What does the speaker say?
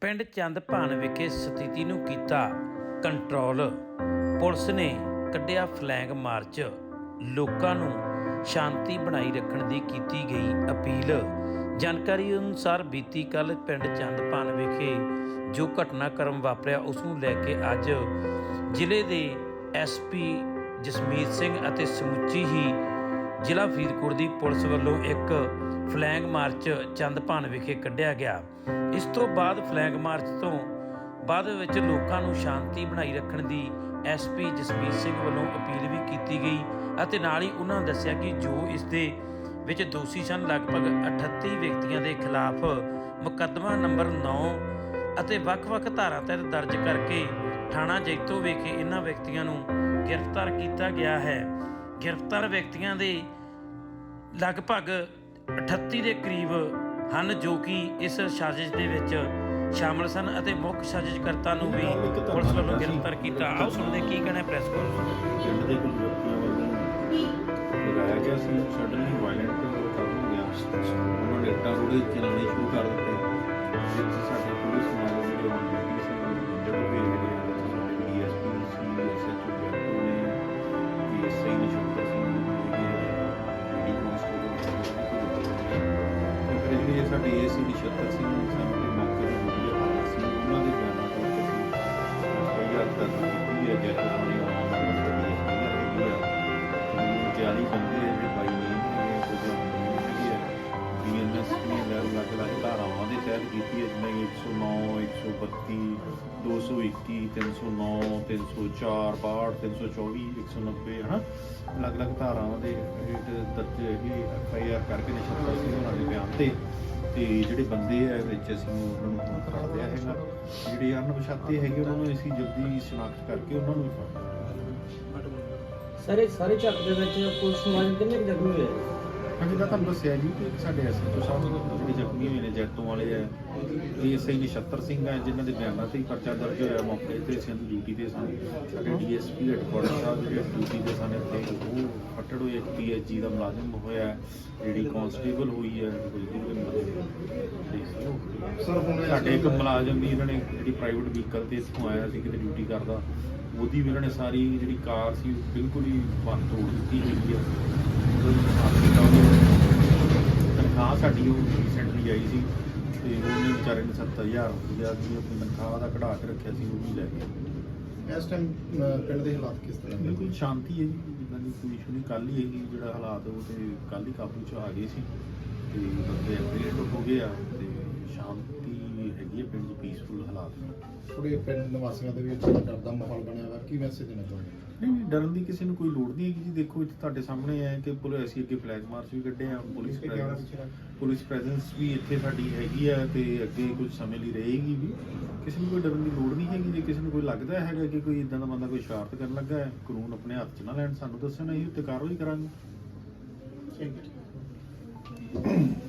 ਪਿੰਡ ਚੰਦਭਾਨ ਵਿਖੇ ਸਥਿਤੀ ਨੂੰ ਕੀਤਾ ਕੰਟਰੋਲ। ਪੁਲਿਸ ਨੇ ਕੱਢਿਆ ਫਲੈਗ ਮਾਰਚ। ਲੋਕਾਂ ਨੂੰ ਸ਼ਾਂਤੀ ਬਣਾਈ ਰੱਖਣ ਦੀ ਕੀਤੀ ਗਈ ਅਪੀਲ। ਜਾਣਕਾਰੀ ਅਨੁਸਾਰ ਬੀਤੀ ਕੱਲ ਪਿੰਡ ਚੰਦਭਾਨ ਵਿਖੇ ਜੋ ਘਟਨਾਕ੍ਰਮ ਵਾਪਰਿਆ, ਉਸ ਨੂੰ ਲੈ ਕੇ ਅੱਜ ਜ਼ਿਲ੍ਹੇ ਦੇ ਐਸਪੀ ਜਸਮੀਤ ਸਿੰਘ ਅਤੇ ਸਮੁੱਚੀ ਹੀ ਜ਼ਿਲ੍ਹਾ ਫਰੀਦਕੋਟ ਦੀ ਪੁਲਿਸ ਵੱਲੋਂ ਇੱਕ ਫਲੈਂਗ ਮਾਰਚ ਚੰਦਭਾਨ ਵਿਖੇ ਕੱਢਿਆ ਗਿਆ। ਇਸ ਤੋਂ ਬਾਅਦ ਫਲੈਂਗ ਮਾਰਚ ਤੋਂ ਬਾਅਦ ਵਿੱਚ ਲੋਕਾਂ ਨੂੰ ਸ਼ਾਂਤੀ ਬਣਾਈ ਰੱਖਣ ਦੀ ਐਸਪੀ ਜਸਮੀਤ ਸਿੰਘ ਵੱਲੋਂ ਅਪੀਲ ਵੀ ਕੀਤੀ ਗਈ ਅਤੇ ਨਾਲ ਹੀ ਉਹਨਾਂ ਦੱਸਿਆ ਕਿ ਜੋ ਇਸ ਦੇ ਵਿੱਚ ਦੋਸ਼ੀ ਸਨ, ਲਗਭਗ 38 ਵਿਅਕਤੀਆਂ ਦੇ ਖਿਲਾਫ ਮੁਕੱਦਮਾ ਨੰਬਰ 9 ਅਤੇ ਵੱਖ-ਵੱਖ ਧਾਰਾ ਤਹਿਤ ਦਰਜ ਕਰਕੇ ਥਾਣਾ ਜੈਤੋ ਵਿਖੇ ਇਹਨਾਂ ਵਿਅਕਤੀਆਂ ਨੂੰ ਗ੍ਰਿਫਤਾਰ ਕੀਤਾ ਗਿਆ ਹੈ। ਗ੍ਰਿਫਤਾਰ ਵਿਅਕਤੀਆਂ ਦੇ ਲਗਭਗ 38 ਦੇ ਕਰੀਬ ਹਨ ਜੋ ਕਿ ਇਸ ਸਾਜ਼ਿਸ਼ ਦੇ ਵਿੱਚ ਸ਼ਾਮਲ ਸਨ ਅਤੇ ਮੁੱਖ ਸਾਜ਼ਿਸ਼ਕਰਤਾ ਨੂੰ ਵੀ ਪੁਲਿਸ ਵੱਲੋਂ ਗ੍ਰਿਫਤਾਰ ਕੀਤਾ। ਆਓ ਸੁਣਦੇ ਕੀ ਕਹਿਣਾ ਪ੍ਰੈਸ ਕਾਨਫਰੰਸ ਪਿੰਡ ਦੇ ਕੁਝ ਵਿਅਕਤੀਆਂ ਵੱਲੋਂ ਲਗਾਇਆ ਗਿਆ ਸੀ ਸਡਨਲੀ ਵਾਇਲੈਂਟ ਕੰਮ ਹੋ ਗਿਆ। ਉਹਨਾਂ ਨੇ ਇੱਟਾਂ ਰੋੜੇ ਚਲਾਉਣੇ ਸ਼ੁਰੂ ਕਰ ਦਿੱਤੇ। ਜਿਸ ਸਾਡੇ ਪੂਰੇ ਸਮਾਜ ਦੇ ਸਾਹਿਬ ਡੀਏਸੀ ਦੀ ਸ਼ਰਕਤ ਸਿੰਘ ਨੂੰ ਸਾਹਮਣੇ ਮੌਕੇ ਤੇ ਮੀਡੀਆ ਆਇਆ ਸੀ ਉਹਨਾਂ ਦੇ ਬਿਆਨਾਂ ਤੋਂ ਅਸੀਂ ਕਈ ਹੱਦ ਤੱਕ ਕੀਤੀ ਹੈ ਜੱਜ ਹੋਣੇ ਵਾਲਾ ਮਸਲਾ ਵੀ ਹੈਗੀ ਹੈ ਜਾਲੀ ਬੰਦੇ ਹੈ ਵੀ ਬਾਈ ਨੇ ਕੁਝ ਹੈ ਬੀਐਨਐਸ ਨੇ ਲੈਵਲ ਲੱਗਦਾ ਧਾਰਾਵਾਂ ਦੇ ਤਹਿਤ ਕੀਤੀ ਹੈ ਜਿਵੇਂ 100 ਅਲੱਗ-ਅਲੱਗ ਧਾਰਾਵਾਂ ਦੇ ਹੇਠ ਦਰਜ ਹੀ ਐਫਆਈਆਰ ਕਰਕੇ ਨਿਸ਼ਾਨਾ ਸਿੰਘ ਉਹਨਾਂ ਦੇ ਬਿਆਨ ਤੇ। ਤੇ ਜਿਹੜੇ ਬੰਦੇ ਆ ਵਿੱਚ ਅਸੀਂ ਉਹਨਾਂ ਨੂੰ ਫੋਨ ਕਰਾ ਲਿਆ ਹੈਗਾ। ਜਿਹੜੇ ਅਣਪਛਾਤੇ ਹੈਗੇ, ਉਹਨਾਂ ਨੂੰ ਅਸੀਂ ਜਲਦੀ ਸ਼ਨਾਖਤ ਕਰਕੇ ਉਹਨਾਂ ਨੂੰ ਸਾਰੇ ਸਾਰੇ ਚੱਕ ਦੇ ਵਿੱਚ ਪੁਲਿਸ ਮਾਰਨ ਕਿੰਨੇ ਜ਼ਖਮੀ ਹੋਏ ਹਾਂਜੀ ਤਾਂ ਤੁਹਾਨੂੰ ਦੱਸਿਆ ਜੀ ਕਿ ਸਾਡੇ ਐਸਐਚਓ ਸਾਹਿਬ ਜਿਹੜੇ ਜ਼ਖਮੀ ਹੋਏ ਨੇ ਜੈਤੋਂ ਵਾਲੇ ਆ ਇਹ ਐਸਆਈ ਨਛੱਤਰ ਸਿੰਘ ਆ ਜਿਨ੍ਹਾਂ ਦੇ ਬਿਆਨਾਂ ਤੇ ਹੀ ਪਰਚਾ ਦਰਜ ਹੋਇਆ ਮੌਕੇ ਤੇ ਅਸੀਂ ਡਿਊਟੀ ਤੇ ਸਨ ਸਾਡੇ ਡੀਐਸਪੀ ਹੈਡਕੁਆਟਰ ਸਾਹਿਬ ਜਿਹੜੇ ਡਿਊਟੀ ਤੇ ਸਨ ਇੱਥੇ ਉਹ ਫੱਟੜ ਹੋਏ ਪੀਐਚਜੀ ਦਾ ਮੁਲਾਜ਼ਮ ਹੋਇਆ ਜਿਹੜੀ ਕਾਂਸਟੇਬਲ ਹੋਈ ਹੈ ਸਰ ਹੁਣ ਸਾਡੇ ਇੱਕ ਮੁਲਾਜ਼ਮ ਵੀ ਇਹਨਾਂ ਨੇ ਜਿਹੜੀ ਪ੍ਰਾਈਵੇਟ ਵਹੀਕਲ ਤੇ ਇੱਥੋਂ ਆਇਆ ਸੀ ਕਿਤੇ ਡਿਊਟੀ ਕਰਦਾ ਉਹਦੀ ਵੀ ਇਹਨਾਂ ਨੇ ਸਾਰੀ ਜਿਹੜੀ ਕਾਰ ਸੀ ਬਿਲਕੁਲ ਹੀ ਭੰਨ ਤੋੜ ਦਿੱਤੀ ਹੈਗੀ ਆ। ਤਨਖਾਹ ਸਾਡੀ ਉਹ ਰੀਸੈਂਟਲੀ ਆਈ ਸੀ ਤੇ ਉਹਨੇ ਵਿਚਾਰੇ ਨੇ 70000 ਰੁਪਇਆ ਦੀ ਆਪਣੀ ਤਨਖਾਹ ਦਾ ਕਢਾ ਕੇ ਰੱਖਿਆ ਸੀ ਉਹ ਵੀ ਲੈ ਗਿਆ ਇਸ ਟਾਈਮ ਪਿੰਡ ਦੇ ਹਾਲਾਤ ਕਿਸ ਤਰ੍ਹਾਂ ਦੇ? ਬਿਲਕੁਲ ਸ਼ਾਂਤੀ ਹੈ ਜੀ ਜਿੱਦਾਂ ਦੀ ਕੋਈ ਇਸ਼ੂ ਨਹੀਂ। ਕੱਲ ਹੀ ਹੈਗੀ ਜਿਹੜਾ ਹਾਲਾਤ ਉਹ ਤੇ ਕੱਲ ਹੀ ਕਾਬੂ ਚ ਆ ਗਏ ਸੀ ਤੇ ਬੰਦੇ ਐਪਰੀਟ ਹੋ ਗਏ ਆ ਤੇ ਸ਼ਾਂਤੀ ਹੈਗੀ ਹੈ ਪਿੰਡ 'ਚ ਪੀਸਫੁਲ ਹਾਲਾਤ। ਨੇ ਥੋੜੇ ਪਿੰਡ ਨਿਵਾਸੀਆਂ ਦੇ ਵਿੱਚ ਡਰ ਦਾ ਮਾਹੌਲ ਕੀ ਮੈਸੇਜ ਦੇਣਾ ਚਾਹੁੰਦੇ ਨਹੀਂ ਨਹੀਂ ਡਰਨ ਦੀ ਕਿਸੇ ਨੂੰ ਕੋਈ ਲੋੜ ਨਹੀਂ ਹੈਗੀ ਜੀ। ਦੇਖੋ ਇੱਥੇ ਤੁਹਾਡੇ ਸਾਹਮਣੇ ਹੈ ਕਿ ਪੁਲਿਸ ਅਸੀਂ ਅੱਗੇ ਫਲੈਗ ਮਾਰਚ ਵੀ ਕੱਢੇ ਆ ਪੁਲਿਸ। ਪੁਲਿਸ ਪ੍ਰੈਜ਼ੈਂਸ ਵੀ ਇੱਥੇ ਸਾਡੀ ਹੈਗੀ ਆ ਤੇ ਅੱਗੇ ਕੁਝ ਸਮੇਂ ਲਈ ਰਹੇਗੀ ਵੀ। ਕਿਸੇ ਨੂੰ ਕੋਈ ਡਰਨ ਦੀ ਲੋੜ ਨਹੀਂ ਹੈਗੀ। ਜੇ ਕਿਸੇ ਨੂੰ ਕੋਈ ਲੱਗਦਾ ਹੈਗਾ ਕਿ ਕੋਈ ਇਦਾਂ ਦਾ ਬੰਦਾ ਕੋਈ ਸ਼ਰਾਰਤ ਕਰਨ ਲੱਗਾ ਹੈ ਕਾਨੂੰਨ ਆਪਣੇ ਹੱਥ 'ਚ ਨਾ ਲੈਣ ਸਾਨੂੰ ਦੱਸਣ ਅਸੀਂ ਉੱਤੇ ਕਾਰਵਾਈ ਕਰਾਂਗੇ। ਠੀਕ ਹੈ।